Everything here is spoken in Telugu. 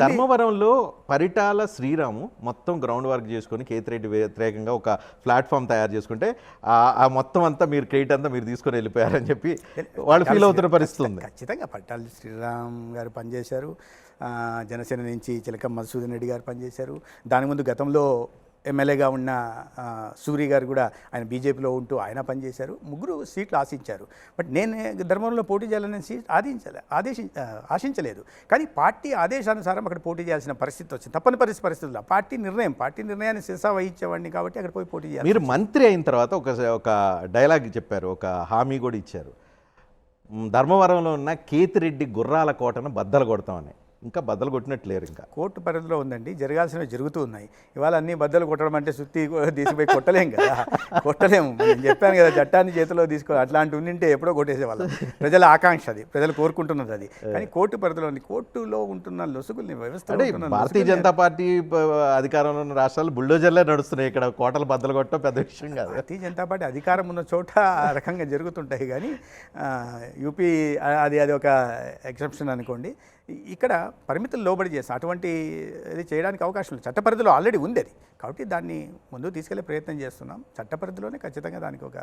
ధర్మవరంలో పరిటాల శ్రీరాము మొత్తం గ్రౌండ్ వర్క్ చేసుకొని కేతిరెడ్డి వ్యతిరేకంగా ఒక ప్లాట్ఫామ్ తయారు చేసుకుంటే ఆ- మొత్తం అంతా మీరు క్రెడిట్ అంతా మీరు తీసుకొని వెళ్ళిపోయారని చెప్పి వాళ్ళు ఫీల్ అవుతున్న పరిస్థితి ఉంది ఖచ్చితంగా పట్టాలి శ్రీరామ్ గారు పనిచేశారు. జనసేన నుంచి చిలక మధుసూదన్ రెడ్డి గారు పనిచేశారు. దాని ముందు గతంలో ఎమ్మెల్యేగా ఉన్న సూరి గారు కూడా ఆయన బీజేపీలో ఉంటూ ఆయన పనిచేశారు ముగ్గురు సీట్లు ఆశించారు. బట్ నేను ధర్మంలో పోటీ చేయాలని సీట్ ఆదించలే ఆదేశి ఆశించలేదు. కానీ పార్టీ ఆదేశానుసారం అక్కడ పోటీ చేయాల్సిన పరిస్థితి వచ్చింది. తప్పని పరిస్థితి పరిస్థితుల్లో పార్టీ నిర్ణయం పార్టీ నిర్ణయాన్ని శిరసా వహించేవాడిని కాబట్టి అక్కడ పోయి పోటీ చేయాలి మీరు మంత్రి అయిన తర్వాత ఒక ఒక డైలాగ్ చెప్పారు ఒక హామీ కూడా ఇచ్చారు. ధర్మవరంలో ఉన్న కేతిరెడ్డి గుర్రాల కోటను బద్దలు కొడతామని. ఇంకా బద్దలు కొట్టినట్టు లేరు ఇంకా. కోర్టు పరిధిలో ఉందండి. జరగాల్సినవి జరుగుతూ ఉన్నాయి. ఇవాళ అన్ని బద్దలు కొట్టడం అంటే సుత్తి కూడా తీసిపోయి కొట్టలేం కదా. కొట్టలేము. నేను చెప్పాను కదా చట్టాన్ని చేతిలో తీసుకో అట్లాంటి ఉండింటే ఎప్పుడో కొట్టేసేవాళ్ళం. ప్రజల ఆకాంక్ష అది. ప్రజలు కోరుకుంటున్నది అది. కానీ కోర్టు పరిధిలో ఉంది. కోర్టులో ఉంటున్న లొసుగుల్ని వ్యవస్థ భారతీయ జనతా పార్టీ అధికారంలో ఉన్న రాష్ట్రాలు బుల్డోజర్లే నడుస్తున్నాయి. ఇక్కడ కోటలు బద్దలు కొట్టడం పెద్ద విషయం కాదు. భారతీయ జనతా పార్టీ అధికారం ఉన్న చోట ఆ రకంగా జరుగుతుంటాయి. కానీ యూపీ అది అది ఒక ఎక్సెప్షన్ అనుకోండి. ఇక్కడ పరిమితులు లోబడి చేస్తాం అటువంటి ఇది చేయడానికి అవకాశం లేదు. చట్ట పరిధిలో ఆల్రెడీ ఉంది అది. కాబట్టి దాన్ని ముందుకు తీసుకెళ్ళే ప్రయత్నం చేస్తున్నాం. చట్ట పరిధిలోనే ఖచ్చితంగా దానికి ఒక